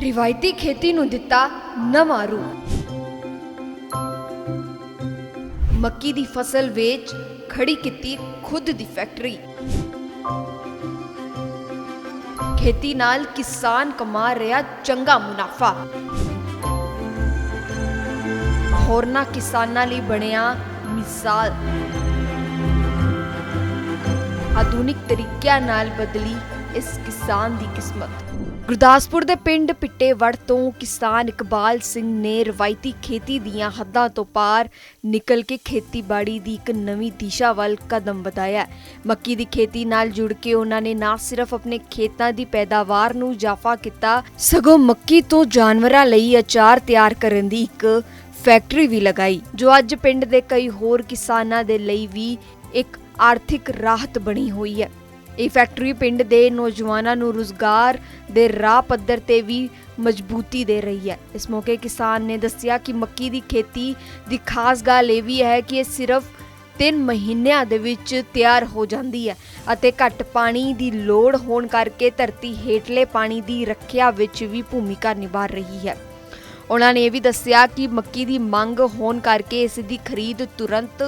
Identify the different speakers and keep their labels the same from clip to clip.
Speaker 1: ਰਿਵਾਇਤੀ ਖੇਤੀ ਨੂੰ ਦਿੱਤਾ ਨਵਾਂ ਰੂਪ। ਮੱਕੀ ਦੀ ਫਸਲ ਵੇਚ ਖੜੀ ਕੀਤੀ ਖੁਦ ਦੀ ਫੈਕਟਰੀ। ਖੇਤੀ ਨਾਲ ਕਿਸਾਨ ਕਮਾ ਰਿਹਾ ਚੰਗਾ ਮੁਨਾਫਾ। ਹੋਰਨਾਂ ਕਿਸਾਨਾਂ ਲਈ ਬਣਿਆ ਮਿਸਾਲ। ਆਧੁਨਿਕ ਤਰੀਕਿਆਂ ਨਾਲ ਬਦਲੀ ਇਸ ਕਿਸਾਨ ਦੀ ਕਿਸਮਤ। ਗੁਰਦਾਸਪੁਰ ਦੇ ਪਿੰਡ ਪਿੱਟੇਵੜ ਤੋਂ ਕਿਸਾਨ ਇਕਬਾਲ ਸਿੰਘ ਨੇ ਰਵਾਇਤੀ ਖੇਤੀ ਦੀਆਂ ਹੱਦਾਂ ਤੋਂ ਪਾਰ ਨਿਕਲ ਕੇ ਖੇਤੀਬਾੜੀ ਦੀ ਇੱਕ ਨਵੀਂ ਦਿਸ਼ਾ ਵੱਲ ਕਦਮ ਵਧਾਇਆ। ਮੱਕੀ ਦੀ ਖੇਤੀ ਨਾਲ ਜੁੜ ਕੇ ਉਹਨਾਂ ਨੇ ਨਾ ਸਿਰਫ ਆਪਣੇ ਖੇਤਾਂ ਦੀ ਪੈਦਾਵਾਰ ਨੂੰ ਇਜ਼ਾਫਾ ਕੀਤਾ, ਸਗੋਂ ਮੱਕੀ ਤੋਂ ਜਾਨਵਰਾਂ ਲਈ ਅਚਾਰ ਤਿਆਰ ਕਰਨ ਦੀ ਇੱਕ ਫੈਕਟਰੀ ਵੀ ਲਗਾਈ, ਜੋ ਅੱਜ ਪਿੰਡ ਦੇ ਕਈ ਹੋਰ ਕਿਸਾਨਾਂ ਦੇ ਲਈ ਵੀ ਇੱਕ ਆਰਥਿਕ ਰਾਹਤ ਬਣੀ ਹੋਈ ਹੈ। ਇਹ ਫੈਕਟਰੀ ਪਿੰਡ ਦੇ ਨੌਜਵਾਨਾਂ ਨੂੰ ਰੁਜ਼ਗਾਰ ਦੇ ਰਾਹ ਪੱਧਰ ਤੇ ਵੀ ਮਜ਼ਬੂਤੀ ਦੇ ਰਹੀ ਹੈ। ਇਸ ਮੌਕੇ ਕਿਸਾਨ ਨੇ ਦੱਸਿਆ ਕਿ ਮੱਕੀ ਦੀ ਖੇਤੀ ਦੀ ਖਾਸ ਗੱਲ ਇਹ ਵੀ ਹੈ ਕਿ ਇਹ ਸਿਰਫ 3 ਮਹੀਨਿਆਂ ਦੇ ਵਿੱਚ ਤਿਆਰ ਹੋ ਜਾਂਦੀ ਹੈ ਅਤੇ ਘੱਟ ਪਾਣੀ ਦੀ ਲੋੜ ਹੋਣ ਕਰਕੇ ਧਰਤੀ ਹੇਠਲੇ ਪਾਣੀ ਦੀ ਰੱਖਿਆ ਵਿੱਚ ਵੀ ਭੂਮਿਕਾ ਨਿਭਾ ਰਹੀ ਹੈ। ਉਹਨਾਂ ਨੇ ਇਹ ਵੀ ਦੱਸਿਆ ਕਿ ਮੱਕੀ ਦੀ ਮੰਗ ਹੋਣ ਕਰਕੇ ਇਸ ਦੀ ਖਰੀਦ ਤੁਰੰਤ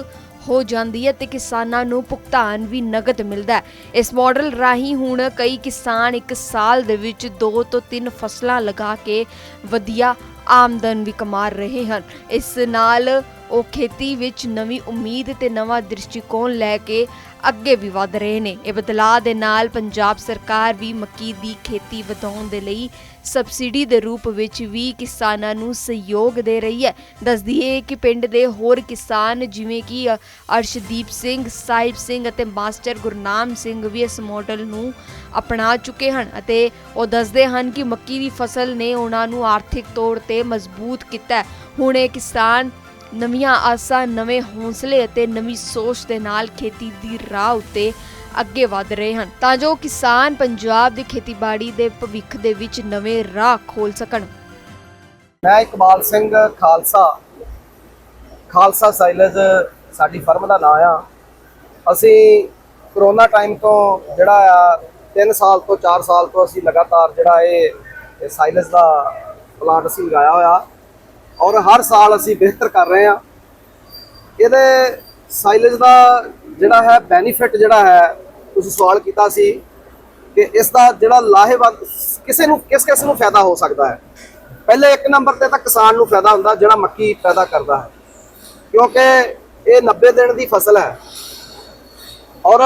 Speaker 1: ਹੋ ਜਾਂਦੀ ਹੈ ਤੇ ਕਿਸਾਨਾਂ ਨੂੰ ਭੁਗਤਾਨ ਵੀ ਨਗਦ ਮਿਲਦਾ ਹੈ। ਇਸ ਮਾਡਲ ਰਾਹੀਂ ਹੁਣ ਕਈ ਕਿਸਾਨ ਇੱਕ ਸਾਲ ਦੇ ਵਿੱਚ ਦੋ ਤੋਂ ਤਿੰਨ ਫਸਲਾਂ ਲਗਾ ਕੇ ਵਧੀਆ ਆਮਦਨ ਵੀ ਕਮਾ ਰਹੇ ਹਨ। ਇਸ ਨਾਲ ਉਹ ਖੇਤੀ ਵਿੱਚ ਨਵੀਂ ਉਮੀਦ ਤੇ ਨਵਾਂ ਦ੍ਰਿਸ਼ਟੀਕੋਣ ਲੈ ਕੇ ਅੱਗੇ ਵੀ ਵਧ ਰਹੇ ਨੇ। ਇਹ ਬਦਲਾਅ ਦੇ ਨਾਲ ਪੰਜਾਬ ਸਰਕਾਰ ਵੀ ਮੱਕੀ ਦੀ ਖੇਤੀ ਵਧਾਉਣ ਦੇ ਲਈ ਸਬਸਿਡੀ ਦੇ ਰੂਪ ਵਿੱਚ ਵੀ ਕਿਸਾਨਾਂ ਨੂੰ ਸਹਿਯੋਗ ਦੇ ਰਹੀ ਹੈ। ਦੱਸਦੀ ਹੈ ਕਿ ਪਿੰਡ ਦੇ ਹੋਰ ਕਿਸਾਨ ਜਿਵੇਂ ਕਿ ਅਰਸ਼ਦੀਪ ਸਿੰਘ, ਸਾਹਿਬ ਸਿੰਘ ਅਤੇ ਮਾਸਟਰ ਗੁਰਨਾਮ ਸਿੰਘ ਵੀ ਇਸ ਮਾਡਲ ਨੂੰ ਅਪਣਾ ਚੁੱਕੇ ਹਨ ਅਤੇ ਉਹ ਦੱਸਦੇ ਹਨ ਕਿ ਮੱਕੀ ਦੀ ਫਸਲ ਨੇ ਉਹਨਾਂ ਨੂੰ ਆਰਥਿਕ ਤੌਰ ਤੇ ਮਜ਼ਬੂਤ ਕੀਤਾ ਹੁਣ ਇਹ ਕਿਸਾਨ ਨਵੀਆਂ ਆਸਾਂ, ਨਵੇਂ ਹੌਸਲੇ ਅਤੇ ਨਵੀਂ ਸੋਚ ਦੇ ਨਾਲ ਖੇਤੀ ਦੀ ਰਾਹ ਉੱਤੇ ਅੱਗੇ ਵਧ ਰਹੇ ਹਨ। ਤਾਂ ਜੋ ਕਿਸਾਨ ਪੰਜਾਬ ਦੀ ਖੇਤੀਬਾੜੀ ਦੇ ਭਵਿੱਖ ਦੇ ਵਿੱਚ ਨਵੇਂ ਰਾਹ ਖੋਲ ਸਕਣ।
Speaker 2: ਮੈਂ ਇਕਬਾਲ ਸਿੰਘ ਖਾਲਸਾ। ਖਾਲਸਾ ਸਾਈਲਜ਼ ਸਾਡੀ ਫਰਮ ਦਾ ਨਾਮ ਆ। ਅਸੀਂ ਕਰੋਨਾ ਟਾਈਮ ਤੋਂ ਜਿਹੜਾ ਆ 3 ਸਾਲ ਤੋਂ 4 ਸਾਲ ਤੋਂ ਅਸੀਂ ਲਗਾਤਾਰ ਜਿਹੜਾ ਇਹ ਇਹ ਸਾਈਲਜ਼ ਦਾ ਪਲਾਂਟ ਅਸੀਂ ਲਗਾਇਆ ਹੋਇਆ। ਔਰ ਹਰ ਸਾਲ ਅਸੀਂ ਬਿਹਤਰ ਕਰ ਰਹੇ ਹਾਂ। ਇਹਦੇ ਸਾਈਲਜ਼ ਦਾ ਜਿਹੜਾ ਹੈ ਬੈਨੀਫਿਟ ਜਿਹੜਾ ਹੈ, ਤੁਸੀਂ ਸਵਾਲ ਕੀਤਾ ਸੀ ਕਿ ਇਸ ਦਾ ਜਿਹੜਾ ਲਾਹੇਵੰਦ ਕਿਸੇ ਨੂੰ, ਕਿਸ ਕਿਸ ਨੂੰ ਫਾਇਦਾ ਹੋ ਸਕਦਾ ਹੈ? ਪਹਿਲੇ ਇੱਕ ਨੰਬਰ ਤੇ ਤਾਂ ਕਿਸਾਨ ਨੂੰ ਫਾਇਦਾ ਹੁੰਦਾ ਜਿਹੜਾ ਮੱਕੀ ਪੈਦਾ ਕਰਦਾ ਹੈ। ਕਿਉਂਕਿ ਇਹ 90 ਦਿਨ ਦੀ ਫਸਲ ਹੈ। ਔਰ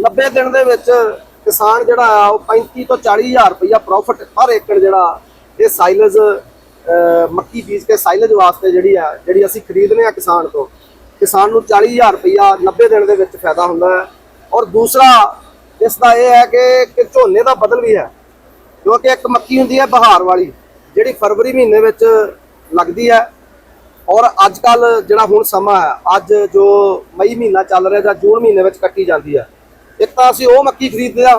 Speaker 2: 90 ਦਿਨ ਦੇ ਵਿੱਚ ਕਿਸਾਨ ਜਿਹੜਾ ਆ, ਉਹ 35 ਤੋਂ 40 ਹਜ਼ਾਰ ਰੁਪਇਆ ਪ੍ਰੋਫਿਟ ਹਰ ਏਕੜ ਜਿਹੜਾ ਇਹ ਸਾਈਲਜ਼ ਮੱਕੀ ਬੀਜ ਕੇ ਸਾਈਲਜ਼ ਵਾਸਤੇ ਜਿਹੜੀ ਆ, ਜਿਹੜੀ ਅਸੀਂ ਖਰੀਦਨੇ ਆ ਕਿਸਾਨ ਤੋਂ, ਕਿਸਾਨ ਨੂੰ 40 ਹਜ਼ਾਰ ਰੁਪਇਆ 90 ਦਿਨ ਦੇ ਵਿੱਚ ਫਾਇਦਾ ਹੁੰਦਾ ਹੈ। ਔਰ ਦੂਸਰਾ ਇਸ ਦਾ ਇਹ ਹੈ ਕਿ ਕਿ ਝੋਨੇ ਦਾ ਬਦਲ ਵੀ ਹੈ, ਕਿਉਂਕਿ ਇੱਕ ਮੱਕੀ ਹੁੰਦੀ ਹੈ ਬਹਾਰ ਵਾਲੀ, ਜਿਹੜੀ ਫਰਵਰੀ ਮਹੀਨੇ ਵਿੱਚ ਲੱਗਦੀ ਹੈ। ਔਰ ਅੱਜ ਕੱਲ ਜਿਹੜਾ ਹੁਣ ਸਮਾਂ ਹੈ, ਅੱਜ ਜੋ ਮਈ ਮਹੀਨਾ ਚੱਲ ਰਿਹਾ ਜਾਂ ਜੂਨ ਮਹੀਨੇ ਵਿੱਚ ਕੱਟੀ ਜਾਂਦੀ ਹੈ। ਇੱਕ ਤਾਂ ਅਸੀਂ ਉਹ ਮੱਕੀ ਖਰੀਦਦੇ ਆ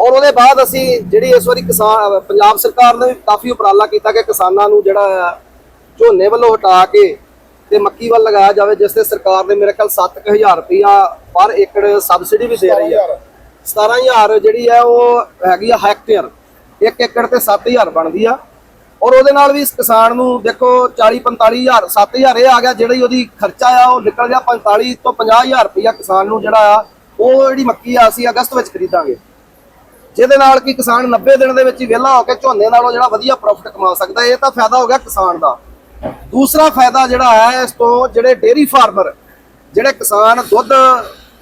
Speaker 2: ਔਰ ਉਹਦੇ ਬਾਅਦ ਅਸੀਂ ਜਿਹੜੀ ਇਸ ਵਾਰੀ ਕਿਸਾਨ ਪੰਜਾਬ ਸਰਕਾਰ ਨੇ ਕਾਫੀ ਉਪਰਾਲਾ ਕੀਤਾ ਕਿ ਕਿਸਾਨਾਂ ਨੂੰ ਜਿਹੜਾ ਝੋਨੇ ਵੱਲੋਂ ਹਟਾ ਕੇ ਤੇ ਮੱਕੀ ਵੱਲ ਲਗਾਇਆ ਜਾਵੇ ਜਿਸ ਤੇ ਸਰਕਾਰ ਨੇ ਮੇਰੇ ਖਿਆਲ 7000 ਰੁਪਇਆ ਪਰ ਏਕੜ ਸਬਸਿਡੀ ਵੀ ਦੇ ਰਹੀ ਹੈ। 17000 ਜਿਹੜੀ ਹੈ ਉਹ ਹੈਗੀ ਆ ਹੈਕਟੇਅਰ ਇੱਕ ਏਕੜ ਤੇ 7000 ਬਣਦੀ ਆ। ਔਰ ਉਹਦੇ ਨਾਲ ਵੀ ਕਿਸਾਨ ਨੂੰ ਦੇਖੋ 40 45000 7000 ਇਹ ਆ ਗਿਆ ਜਿਹੜੀ ਉਹਦੀ ਖਰਚਾ ਆ ਉਹ ਨਿਕਲ ਗਿਆ 45 ਤੋਂ 50000 ਰੁਪਇਆ ਕਿਸਾਨ ਨੂੰ ਜਿਹੜਾ ਆ ਉਹ ਜਿਹੜੀ ਮੱਕੀ ਆ ਅਸੀਂ ਅਗਸਤ ਵਿੱਚ ਖਰੀਦਾਂਗੇ। ਜਿਹਦੇ ਨਾਲ ਕਿ ਕਿਸਾਨ 90 ਦਿਨ ਦੇ ਵਿੱਚ ਹੀ ਵਿਹਲਾ ਹੋ ਕੇ ਝੋਨੇ ਨਾਲੋਂ ਜਿਹੜਾ ਵਧੀਆ ਪ੍ਰੋਫਿਟ ਕਮਾ ਸਕਦਾ ਇਹ ਤਾਂ ਫਾਇਦਾ ਹੋ ਗਿਆ ਕਿਸਾਨ ਦਾ। ਦੂਸਰਾ ਫਾਇਦਾ ਜਿਹੜਾ ਹੈ, ਇਸ ਤੋਂ ਜਿਹੜੇ ਡੇਰੀ ਫਾਰਮਰ ਜਿਹੜੇ ਕਿਸਾਨ ਦੁੱਧ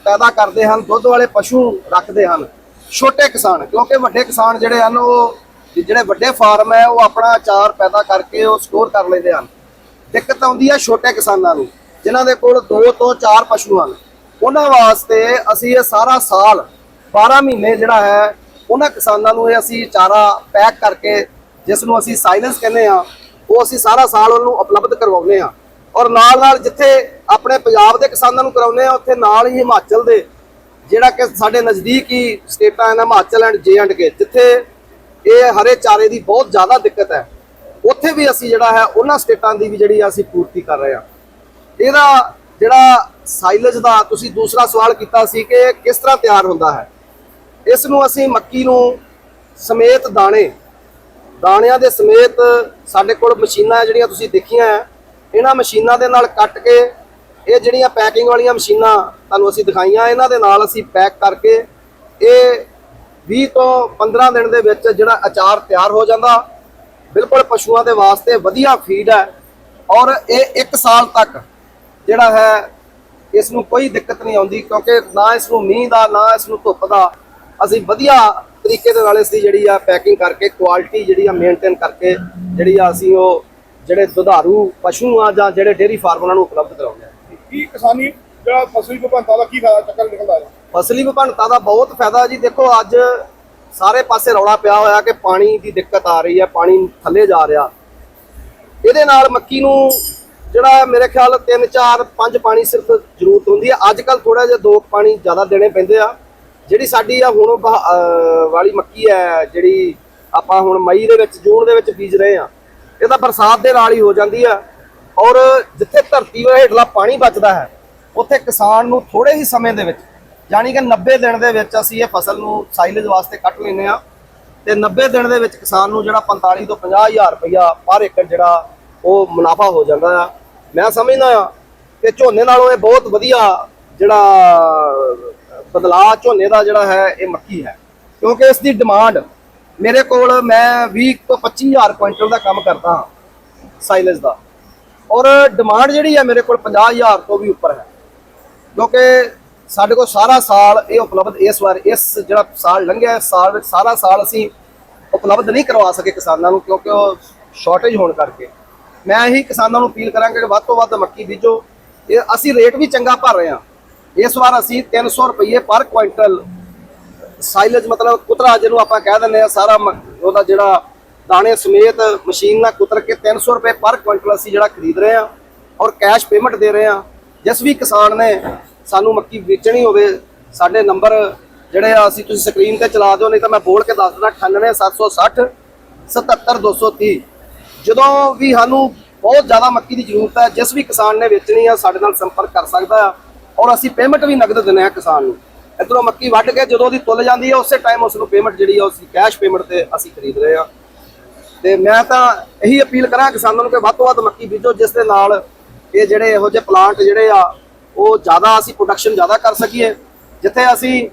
Speaker 2: ਪੈਦਾ ਕਰਦੇ ਹਨ, ਦੁੱਧ ਵਾਲੇ ਪਸ਼ੂ ਰੱਖਦੇ ਹਨ, ਛੋਟੇ ਕਿਸਾਨ, ਕਿਉਂਕਿ ਵੱਡੇ ਕਿਸਾਨ ਜਿਹੜੇ ਹਨ, ਉਹ ਜਿਹੜੇ ਵੱਡੇ ਫਾਰਮ ਹੈ, ਉਹ ਆਪਣਾ ਅਚਾਰ ਪੈਦਾ ਕਰਕੇ ਉਹ ਸਟੋਰ ਕਰ ਲੈਂਦੇ ਹਨ। ਦਿੱਕਤ ਆਉਂਦੀ ਹੈ ਛੋਟੇ ਕਿਸਾਨਾਂ ਨੂੰ, ਜਿਨ੍ਹਾਂ ਦੇ ਕੋਲ 2 ਤੋਂ 4 ਪਸ਼ੂ ਹਨ। ਉਹਨਾਂ ਵਾਸਤੇ ਅਸੀਂ ਇਹ ਸਾਰਾ ਸਾਲ 12 ਮਹੀਨੇ ਜਿਹੜਾ ਹੈ ਉਹਨਾਂ ਕਿਸਾਨਾਂ ਨੂੰ ਇਹ ਅਸੀਂ ਚਾਰਾ ਪੈਕ ਕਰਕੇ ਜਿਸ ਨੂੰ ਅਸੀਂ ਸਾਇਲੈਂਸ ਕਹਿੰਦੇ ਆ ਉਹ ਅਸੀਂ ਸਾਰਾ ਸਾਲ ਉਹਨੂੰ ਉਪਲਬਧ ਕਰਵਾਉਂਦੇ ਆ ਔਰ ਨਾਲ ਨਾਲ ਜਿੱਥੇ ਆਪਣੇ ਪੰਜਾਬ ਦੇ ਕਿਸਾਨਾਂ ਨੂੰ ਕਰਾਉਂਦੇ ਆ ਉੱਥੇ ਨਾਲ ਹੀ ਹਿਮਾਚਲ ਦੇ, ਜਿਹੜਾ ਕਿ ਸਾਡੇ ਨਜ਼ਦੀਕ ਹੀ ਸਟੇਟਾਂ ਹਨ, Himachal and J and K ਜਿੱਥੇ ਇਹ ਹਰੇ ਚਾਰੇ ਦੀ ਬਹੁਤ ਜ਼ਿਆਦਾ ਦਿੱਕਤ ਹੈ। ਉੱਥੇ ਵੀ ਅਸੀਂ ਜਿਹੜਾ ਹੈ, ਉਹਨਾਂ ਸਟੇਟਾਂ ਦੀ ਵੀ ਜਿਹੜੀ ਆ ਅਸੀਂ ਪੂਰਤੀ ਕਰ ਰਹੇ ਹਾਂ। ਇਹਦਾ ਜਿਹੜਾ ਸਾਈਲਜ ਦਾ ਤੁਸੀਂ ਦੂਸਰਾ ਸਵਾਲ ਕੀਤਾ ਸੀ ਕਿ ਕਿਸ ਤਰ੍ਹਾਂ ਤਿਆਰ ਹੁੰਦਾ ਹੈ? ਇਸ ਨੂੰ ਅਸੀਂ ਮੱਕੀ ਨੂੰ ਸਮੇਤ ਦਾਣੇ ਦਾਣਿਆਂ ਦੇ ਸਮੇਤ ਸਾਡੇ ਕੋਲ ਮਸ਼ੀਨਾਂ ਜਿਹੜੀਆਂ ਤੁਸੀਂ ਦੇਖੀਆਂ ਹੈ, ਇਹਨਾਂ ਮਸ਼ੀਨਾਂ ਦੇ ਨਾਲ ਕੱਟ ਕੇ ਇਹ ਜਿਹੜੀਆਂ ਪੈਕਿੰਗ ਵਾਲੀਆਂ ਮਸ਼ੀਨਾਂ ਤੁਹਾਨੂੰ ਅਸੀਂ ਦਿਖਾਈਆਂ ਇਹਨਾਂ ਦੇ ਨਾਲ ਅਸੀਂ ਪੈਕ ਕਰਕੇ ਇਹ 20 ਤੋਂ 15 ਦਿਨ ਦੇ ਵਿੱਚ ਜਿਹੜਾ ਅਚਾਰ ਤਿਆਰ ਹੋ ਜਾਂਦਾ ਬਿਲਕੁਲ ਪਸ਼ੂਆਂ ਦੇ ਵਾਸਤੇ ਵਧੀਆ ਫੀਡ ਹੈ ਔਰ ਇਹ 1 ਸਾਲ ਤੱਕ ਜਿਹੜਾ ਹੈ ਇਸ ਨੂੰ ਕੋਈ ਦਿੱਕਤ ਨਹੀਂ ਆਉਂਦੀ ਕਿਉਂਕਿ ਨਾ ਇਸ ਨੂੰ ਮੀਂਹ ਦਾ ਨਾ ਇਸ ਨੂੰ ਧੁੱਪ ਦਾ ਅਸੀਂ ਵਧੀਆ ਤਰੀਕੇ ਦੇ ਨਾਲ ਇਸ ਦੀ ਜਿਹੜੀ ਆ ਪੈਕਿੰਗ ਕਰਕੇ ਕੁਆਲਿਟੀ ਜਿਹੜੀ ਆ ਮੇਨਟੇਨ ਕਰਕੇ ਜਿਹੜੀ ਆ ਅਸੀਂ ਉਹ ਜਿਹੜੇ ਦੁਧਾਰੂ ਪਸ਼ੂ ਆ ਜਾਂ ਜਿਹੜੇ ਫਾਰਮ ਉਹਨਾਂ ਨੂੰ ਉਪਲਬਧ ਕਰਾਉਂਦੇ ਆ।
Speaker 3: ਕੀ ਕਿਸਾਨੀ ਜਿਹੜਾ ਫਸਲੀ ਵਿਭਿੰਨਤਾ ਦਾ ਕੀ ਫਾਇਦਾ ਚੱਕਰ ਨਿਕਲਦਾ ਹੈ
Speaker 2: ਫਸਲੀ ਵਿਭਿੰਨਤਾ ਦਾ ਬਹੁਤ ਫਾਇਦਾ ਜੀ। ਦੇਖੋ ਅੱਜ ਸਾਰੇ ਪਾਸੇ ਰੌਲਾ ਪਿਆ ਹੋਇਆ ਕਿ ਪਾਣੀ ਦੀ ਦਿੱਕਤ ਆ ਰਹੀ ਹੈ ਪਾਣੀ ਥੱਲੇ ਜਾ ਰਿਹਾ। ਇਹਦੇ ਨਾਲ ਮੱਕੀ ਨੂੰ ਜਿਹੜਾ ਮੇਰੇ ਖਿਆਲ 3 4 5 ਪਾਣੀ ਸਿਰਫ ਜ਼ਰੂਰਤ ਹੁੰਦੀ ਹੈ। ਅੱਜ ਕੱਲ ਥੋੜਾ ਜਿਹਾ ਦੋ ਪਾਣੀ ਜ਼ਿਆਦਾ ਦੇਣੇ ਪੈਂਦੇ ਆ। ਜਿਹੜੀ ਸਾਡੀ ਆ ਹੁਣ ਬਹ- ਵਾਲੀ ਮੱਕੀ ਹੈ, ਜਿਹੜੀ ਆਪਾਂ ਹੁਣ ਮਈ ਦੇ ਵਿੱਚ, ਜੂਨ ਦੇ ਵਿੱਚ ਬੀਜ ਰਹੇ ਆ ਇਹ ਤਾਂ ਬਰਸਾਤ ਦੇ ਨਾਲ ਹੀ ਹੋ ਜਾਂਦੀ ਆ। ਔਰ ਜਿੱਥੇ ਧਰਤੀ ਦੇ ਹੇਠਲਾ ਪਾਣੀ ਬਚਦਾ ਹੈ, ਉੱਥੇ ਕਿਸਾਨ ਨੂੰ ਥੋੜੇ ਹੀ ਸਮੇਂ ਦੇ ਵਿੱਚ, ਯਾਨੀ ਕਿ 90 ਦਿਨ ਦੇ ਵਿੱਚ ਅਸੀਂ ਇਹ ਫਸਲ ਨੂੰ ਸਾਈਲੇਜ ਵਾਸਤੇ ਕੱਟ ਲੈਂਦੇ ਆ ਤੇ 90 ਦਿਨ ਦੇ ਵਿੱਚ ਕਿਸਾਨ ਨੂੰ ਜਿਹੜਾ 45 ਤੋਂ 50 ਹਜ਼ਾਰ ਰੁਪਇਆ ਪਰ ਏਕੜ ਜਿਹੜਾ ਉਹ ਮੁਨਾਫਾ ਹੋ ਜਾਂਦਾ ਆ। ਮੈਂ ਸਮਝਦਾ ਆ ਕਿ ਝੋਨੇ ਨਾਲੋਂ ਇਹ ਬਹੁਤ ਵਧੀਆ ਜਿਹੜਾ ਬਦਲਾਅ ਝੋਨੇ ਦਾ ਜਿਹੜਾ ਹੈ, ਇਹ ਮੱਕੀ ਹੈ। ਕਿਉਂਕਿ ਇਸ ਦੀ ਡਿਮਾਂਡ ਮੇਰੇ ਕੋਲ ਮੈਂ 20 ਤੋਂ 25 ਹਜ਼ਾਰ ਕੁਇੰਟਲ ਦਾ ਕੰਮ ਕਰਦਾ ਹਾਂ ਸਾਈਲੇਜ ਦਾ। ਔਰ ਡਿਮਾਂਡ ਜਿਹੜੀ ਹੈ ਮੇਰੇ ਕੋਲ 50000 ਤੋਂ ਵੀ ਉੱਪਰ ਹੈ। ਕਿਉਂਕਿ ਸਾਡੇ ਕੋਲ ਸਾਰਾ ਸਾਲ ਇਹ ਉਪਲਬਧ ਇਸ ਵਾਰ, ਇਸ ਜਿਹੜਾ ਸਾਲ ਲੰਘਿਆ ਸਾਲ ਵਿੱਚ ਸਾਰਾ ਸਾਲ ਅਸੀਂ ਉਪਲਬਧ ਨਹੀਂ ਕਰਵਾ ਸਕੇ ਕਿਸਾਨਾਂ ਨੂੰ, ਕਿਉਂਕਿ ਉਹ ਸ਼ਾਰਟੇਜ ਹੋਣ ਕਰਕੇ। ਮੈਂ ਇਹੀ ਕਿਸਾਨਾਂ ਨੂੰ ਅਪੀਲ ਕਰਾਂਗਾ ਕਿ ਵੱਧ ਤੋਂ ਵੱਧ ਮੱਕੀ ਬੀਜੋ। ਇਹ ਅਸੀਂ ਰੇਟ ਵੀ ਚੰਗਾ ਭਰ ਰਹੇ ਹਾਂ। ਇਸ ਵਾਰ ਅਸੀਂ 300 ਰੁਪਏ ਪਰ ਕੁਇੰਟਲ ਸਾਈਲਜ, ਮਤਲਬ ਕੁਤਰਾ ਜਿਹਨੂੰ ਆਪਾਂ ਕਹਿ ਦਿੰਦੇ ਆ ਸਾਰਾ ਮ- ਉਹਦਾ ਜਿਹੜਾ ਦਾਣੇ ਸਮੇਤ ਮਸ਼ੀਨ ਨਾਲ ਕੁਤਰ ਕੇ 300 ਰੁਪਏ ਪਰ ਕੁਇੰਟਲ ਅਸੀਂ ਜਿਹੜਾ ਖਰੀਦ ਰਹੇ ਆ ਔਰ ਕੈਸ਼ ਪੇਮੈਂਟ ਦੇ ਰਹੇ ਆ ਜਿਸ ਵੀ ਕਿਸਾਨ ਨੇ ਸਾਨੂੰ ਮੱਕੀ ਵੇਚਣੀ ਹੋਵੇ, ਸਾਡੇ ਨੰਬਰ ਜਿਹੜੇ ਆ, ਅਸੀਂ ਤੁਸੀਂ ਸਕਰੀਨ ਤੇ ਚਲਾ ਦਿਓ, ਨਹੀਂ ਤਾਂ ਮੈਂ ਬੋਲ ਕੇ ਦੱਸ ਦਿੰਦਾ 98760 77230 ਜਦੋਂ ਵੀ ਸਾਨੂੰ ਬਹੁਤ ਜ਼ਿਆਦਾ ਮੱਕੀ ਦੀ ਜ਼ਰੂਰਤ ਹੈ, ਜਿਸ ਵੀ ਕਿਸਾਨ ਨੇ ਵੇਚਣੀ ਆ, ਸਾਡੇ ਨਾਲ ਸੰਪਰਕ ਕਰ ਸਕਦਾ ਆ। ਔਰ ਅਸੀਂ ਪੇਮੈਂਟ ਵੀ ਨਗਦ ਦਿੰਦੇ ਆ ਕਿਸਾਨ ਨੂੰ। ਇਧਰੋਂ ਮੱਕੀ ਵੱਢ ਕੇ ਜਦੋਂ ਉਹਦੀ ਤੁੱਲ ਜਾਂਦੀ ਹੈ, ਉਸੇ ਟਾਈਮ ਉਸ ਨੂੰ ਪੇਮੈਂਟ ਜਿਹੜੀ ਆ ਅਸੀਂ ਕੈਸ਼ ਪੇਮੈਂਟ ਤੇ ਅਸੀਂ ਖਰੀਦ ਰਹੇ ਆ ਤੇ ਮੈਂ ਤਾਂ ਇਹੀ ਅਪੀਲ ਕਰਾਂ ਕਿਸਾਨਾਂ ਨੂੰ ਕਿ ਵੱਧ ਤੋਂ ਵੱਧ ਮੱਕੀ ਬੀਜੋ, ਜਿਸ ਦੇ ਨਾਲ ਇਹ ਜਿਹੜੇ ਇਹੋ ਜਿਹੇ ਪਲਾਂਟ ਜਿਹੜੇ ਆ, ਉਹ ਜ਼ਿਆਦਾ ਅਸੀਂ ਪ੍ਰੋਡਕਸ਼ਨ ਜ਼ਿਆਦਾ ਕਰ ਸਕੀਏ। ਜਿੱਥੇ ਅਸੀਂ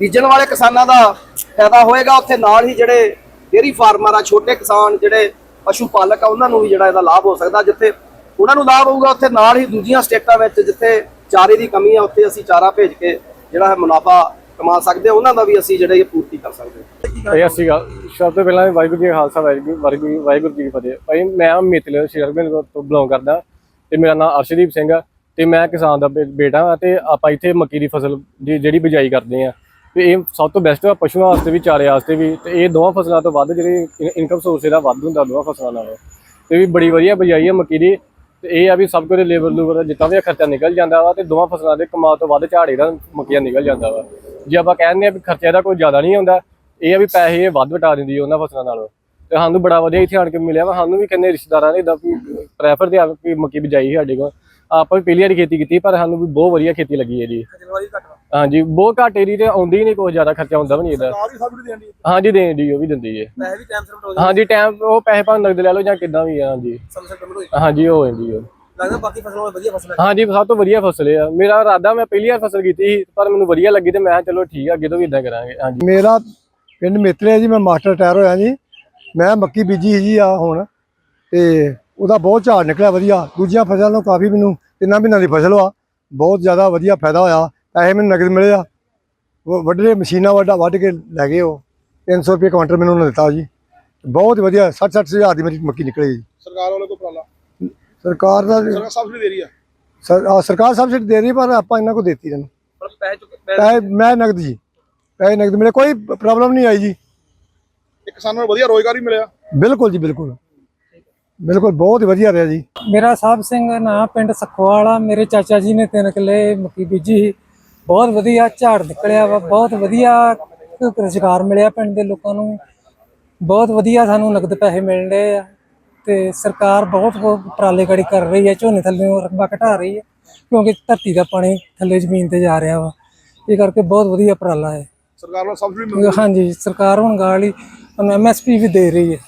Speaker 2: ਬੀਜਣ ਵਾਲੇ ਕਿਸਾਨਾਂ ਦਾ ਫਾਇਦਾ ਹੋਏਗਾ, ਉੱਥੇ ਨਾਲ ਹੀ ਜਿਹੜੇ ਡੇਅਰੀ ਫਾਰਮਰ ਆ, ਛੋਟੇ ਕਿਸਾਨ ਜਿਹੜੇ ਪਸ਼ੂ ਪਾਲਕ ਆ, ਉਹਨਾਂ ਨੂੰ ਵੀ ਜਿਹੜਾ ਇਹਦਾ ਲਾਭ ਹੋ ਸਕਦਾ। ਜਿੱਥੇ ਉਹਨਾਂ ਨੂੰ ਲਾਭ ਹੋਊਗਾ ਉੱਥੇ ਨਾਲ ਹੀ ਦੂਜੀਆਂ ਸਟੇਟਾਂ ਵਿੱਚ ਜਿੱਥੇ ਚਾਰੇ ਦੀ ਕਮੀ ਆ, ਉੱਥੇ ਅਸੀਂ ਚਾਰਾ ਭੇਜ ਕੇ ਜਿਹੜਾ ਹੈ ਮੁਨਾਫਾ ਕਮਾ ਸਕਦੇ ਉਹਨਾਂ ਦਾ ਵੀ ਅਸੀਂ ਜਿਹੜੇ ਇਹ ਪੂਰਤੀ ਕਰ ਸਕਦੇ ਹਾਂ।
Speaker 4: ਇਹ ਅਸੀਂ ਗੱਲ ਸਭ ਤੋਂ ਪਹਿਲਾਂ ਵਾਹਿਗੁਰੂ ਜੀ ਖਾਲਸਾ, ਵਾਹਿਗੁਰੂ ਵਾਹਿਗੁਰੂ ਵਾਹਿਗੁਰੂ ਜੀ ਕੀ ਫਤਿਹ। ਭਾਈ, ਮੈਂ ਮਿੱਤਲ ਸ਼੍ਰੀ ਹਰਗੋਬਿੰਦ ਤੋਂ ਬਿਲੋਂਗ ਕਰਦਾ ਤੇ ਮੇਰਾ ਨਾਮ ਅਰਸ਼ਦੀਪ ਸਿੰਘ ਆ ਤੇ ਮੈਂ ਕਿਸਾਨ ਦਾ ਬੇ- ਬੇਟਾ ਹਾਂ ਤੇ ਆਪਾਂ ਇੱਥੇ ਮੱਕੀ ਦੀ ਫਸਲ ਦੀ ਜਿਹੜੀ ਬਿਜਾਈ ਕਰਦੇ ਆ। ਤੇ ਇਹ ਸਭ ਤੋਂ ਬੈਸਟ ਆ, ਪਸ਼ੂਆਂ ਵਾਸਤੇ ਵੀ, ਚਾਰੇ ਵਾਸਤੇ ਵੀ ਤੇ ਇਹ ਦੋਵਾਂ ਫਸਲਾਂ ਤੋਂ ਵੱਧ ਜਿਹੜੀ ਇਨਕਮ ਸੋਰਸ ਇਹਦਾ ਵੱਧ ਹੁੰਦਾ ਦੋਵਾਂ ਫਸਲਾਂ ਨਾਲੋਂ। ਤੇ ਵੀ ਬੜੀ ਵਧੀਆ ਬਿਜਾਈ ਆ ਮੱਕੀ ਦੀ। ਤੇ ਇਹ ਆ ਵੀ ਸਭ ਕੁਝ ਲੇਬਰ ਲੂਬਰ ਦਾ ਜਿੱਦਾਂ ਵੀ ਖਰਚਾ ਨਿਕਲ ਜਾਂਦਾ ਵਾ ਤੇ ਦੋਵਾਂ ਫਸਲਾਂ ਦੇ ਕਮਾਲ ਤੋਂ ਵੱਧ ਝਾੜ ਇਹਦਾ ਮੱਕੀਆਂ ਨਿਕਲ ਜਾਂਦਾ ਵਾ। ਜੇ ਆਪਾਂ ਕਹਿੰਦੇ ਆ ਵੀ ਖਰਚਾ ਇਹਦਾ ਕੋਈ ਜ਼ਿਆਦਾ ਨਹੀਂ ਹੁੰਦਾ, ਇਹ ਆ ਵੀ ਪੈਸੇ ਇਹ ਵੱਧ ਵਟਾ ਦਿੰਦੀ ਹੈ ਉਹਨਾਂ ਫਸਲਾਂ ਨਾਲੋਂ। ਤੇ ਸਾਨੂੰ ਬੜਾ ਵਧੀਆ ਇੱਥੇ ਆਣ ਕੇ ਮਿਲਿਆ ਵਾ, ਸਾਨੂੰ ਵੀ ਕਿੰਨੇ ਰਿਸ਼ਤੇਦਾਰਾਂ ਨੇ ਇਦਾਂ ਪ੍ਰੈਫਰ ਤੇ ਆ ਵੀ ਮੱਕੀ ਬਜਾਈ ਸਾਡੇ ਕੋਲ। ਆਪਾਂ ਵੀ ਪਹਿਲੀ ਵਾਰੀ ਖੇਤੀ ਕੀਤੀ, ਪਰ ਸਾਨੂੰ ਵੀ ਬਹੁਤ ਵਧੀਆ ਖੇਤੀ ਲੱਗੀ ਹੈ ਜੀ। ਹਾਂਜੀ ਬਹੁਤ ਘੱਟ ਏਰੀ ਤੇ ਆਉਂਦੀ ਹੀ ਨਹੀਂ ਕੋਈ ਜ਼ਿਆਦਾ ਖਰਚਾ ਹੁੰਦਾ ਵੀ ਨਹੀਂ ਇਹਦਾ।
Speaker 3: ਸਰਕਾਰ ਵੀ ਸਬਸਿਡੀ ਦੇਣ ਦੀ
Speaker 4: ਹਾਂਜੀ ਦੇਣ ਦੀ ਉਹ ਵੀ ਦਿੰਦੀ ਹੈ
Speaker 2: ਪੈਸੇ ਵੀ ਟਾਈਮ ਸਿਰ
Speaker 4: ਹਾਂਜੀ ਟਾਈਮ ਉਹ ਪੈਸੇ ਭਾਵੇਂ ਨਗਦ ਲੈ ਲਓ ਜਾਂ ਕਿੱਦਾਂ ਵੀ ਆ ਹਾਂਜੀ। ਹਾਂਜੀ ਉਹ ਜਾਂਦੀ ਉਹ
Speaker 2: ਲੱਗਦਾ ਬਾਕੀ ਫਸਲਾਂ ਵਧੀਆ ਫਸਲ
Speaker 4: ਹਾਂਜੀ ਸਭ ਤੋਂ ਵਧੀਆ ਫਸਲ ਆ। ਮੇਰਾ ਇਰਾਦਾ ਮੈਂ ਪਹਿਲੀ ਵਾਰ ਫਸਲ ਕੀਤੀ ਸੀ ਪਰ ਮੈਨੂੰ ਵਧੀਆ ਲੱਗੀ ਤੇ ਮੈਂ ਕਿਹਾ ਚਲੋ ਠੀਕ ਆ ਅੱਗੇ ਤੋਂ ਵੀ ਇਦਾਂ ਕਰਾਂਗੇ। ਹਾਂਜੀ।
Speaker 5: ਮੇਰਾ ਪਿੰਡ ਮੇਤਲੇ ਜੀ ਮੈਂ ਮਾਸਟਰ ਰਿਟਾਇਰ ਹੋਇਆ ਜੀ। ਮੈਂ ਮੱਕੀ ਬੀਜੀ ਸੀ ਜੀ ਆ ਹੁਣ ਤੇ ਉਹਦਾ ਬਹੁਤ ਝਾੜ ਨਿਕਲਿਆ ਵਧੀਆ। ਦੂਜੀਆਂ ਫਸਲਾਂ ਨਾਲੋਂ ਕਾਫੀ ਮੈਨੂੰ ਤਿੰਨਾਂ ਮਹੀਨਿਆਂ ਦੀ ਫਸਲ ਆ। ਬਹੁਤ ਜ਼ਿਆਦਾ ਵਧੀਆ ਫਾਇਦਾ ਹੋਇਆ। ਪੈਸੇ ਮੈਨੂੰ ਨਗਦ ਮਿਲੇ ਆ। ਉਹ ਵੱਢੇ ਮਸ਼ੀਨਾਂ ਵੱਡਾ ਵੱਢ ਕੇ ਲੈ ਗਏ ਉਹ। 300 ਰੁਪਏ ਕੁਇੰਟਲ ਮੈਨੂੰ ਉਹਨਾਂ ਦਿੱਤਾ ਜੀ। ਬਹੁਤ ਵਧੀਆ 60 60 ਹਜ਼ਾਰ ਦੀ ਮੇਰੀ ਮੱਕੀ ਨਿਕਲੀ ਜੀ।
Speaker 3: ਸਰਕਾਰ ਵਾਲੇ ਕੋ ਉਪਰਾਲਾ?
Speaker 5: ਸਰਕਾਰ ਦਾ
Speaker 3: ਸਰਕਾਰ ਸਬਸਿਡੀ ਦੇ ਰਹੀ ਆ?
Speaker 5: ਸਰਕਾਰ ਸਬਸਿਡੀ ਦੇ ਰਹੀ ਪਰ ਆਪਾਂ ਇਹਨਾਂ ਕੋ ਦੇਤੀ ਇਹਨਾਂ ਨੂੰ
Speaker 2: ਪੈਸੇ
Speaker 5: ਮੈਂ ਨਗਦ ਜੀ। ਪੈਸੇ ਨਗਦ ਮਿਲੇ ਕੋਈ ਪ੍ਰੋਬਲਮ ਨਹੀਂ ਆਈ ਜੀ।
Speaker 3: ਇੱਕ ਕਿਸਾਨਾਂ ਨੂੰ ਵਧੀਆ ਰੋਜ਼ਗਾਰ ਵੀ ਮਿਲਿਆ।
Speaker 5: ਬਿਲਕੁਲ ਜੀ ਬਿਲਕੁਲ। ਬਿਲਕੁਲ ਬਹੁਤ ਹੀ ਵਧੀਆ ਰਿਹਾ ਜੀ।
Speaker 6: ਮੇਰਾ ਸਾਹਿਬ ਸਿੰਘ ਨਾਂ ਪਿੰਡ ਸਖਵਾਲਾ ਮੇਰੇ ਚਾਚਾ ਜੀ ਨੇ ਤਿੰਨ ਕਿੱਲੇ ਮੱਕੀ ਬੀਜੀ ਸੀ। ਬਹੁਤ ਵਧੀਆ ਝਾੜ ਨਿਕਲਿਆ ਵਾ ਬਹੁਤ ਵਧੀਆ ਰੁਜ਼ਗਾਰ ਮਿਲਿਆ ਪਿੰਡ ਦੇ ਲੋਕਾਂ ਨੂੰ। ਬਹੁਤ ਵਧੀਆ ਸਾਨੂੰ ਨਗਦ ਪੈਸੇ ਮਿਲ ਰਹੇ ਆ ਤੇ ਸਰਕਾਰ ਬਹੁਤ ਉਪਰਾਲੇ ਗੜੀ ਕਰ ਰਹੀ ਹੈ ਝੋਨੇ ਥੱਲੇ ਰਕਬਾ ਘਟਾ ਰਹੀ ਹੈ ਕਿਉਂਕਿ ਧਰਤੀ ਦਾ ਪਾਣੀ ਥੱਲੇ ਜ਼ਮੀਨ ਤੇ ਜਾ ਰਿਹਾ ਵਾ। ਇਹ ਕਰਕੇ ਬਹੁਤ ਵਧੀਆ ਉਪਰਾਲਾ ਹੈ।
Speaker 3: ਸਰਕਾਰ ਵੱਲੋਂ ਸਬਸਿਡੀ ਮਿਲ
Speaker 6: ਹਾਂਜੀ ਸਰਕਾਰ ਹੁਣ ਗਾਲੀ ਐਮਐਸਪੀ ਵੀ ਦੇ ਰਹੀ ਹੈ।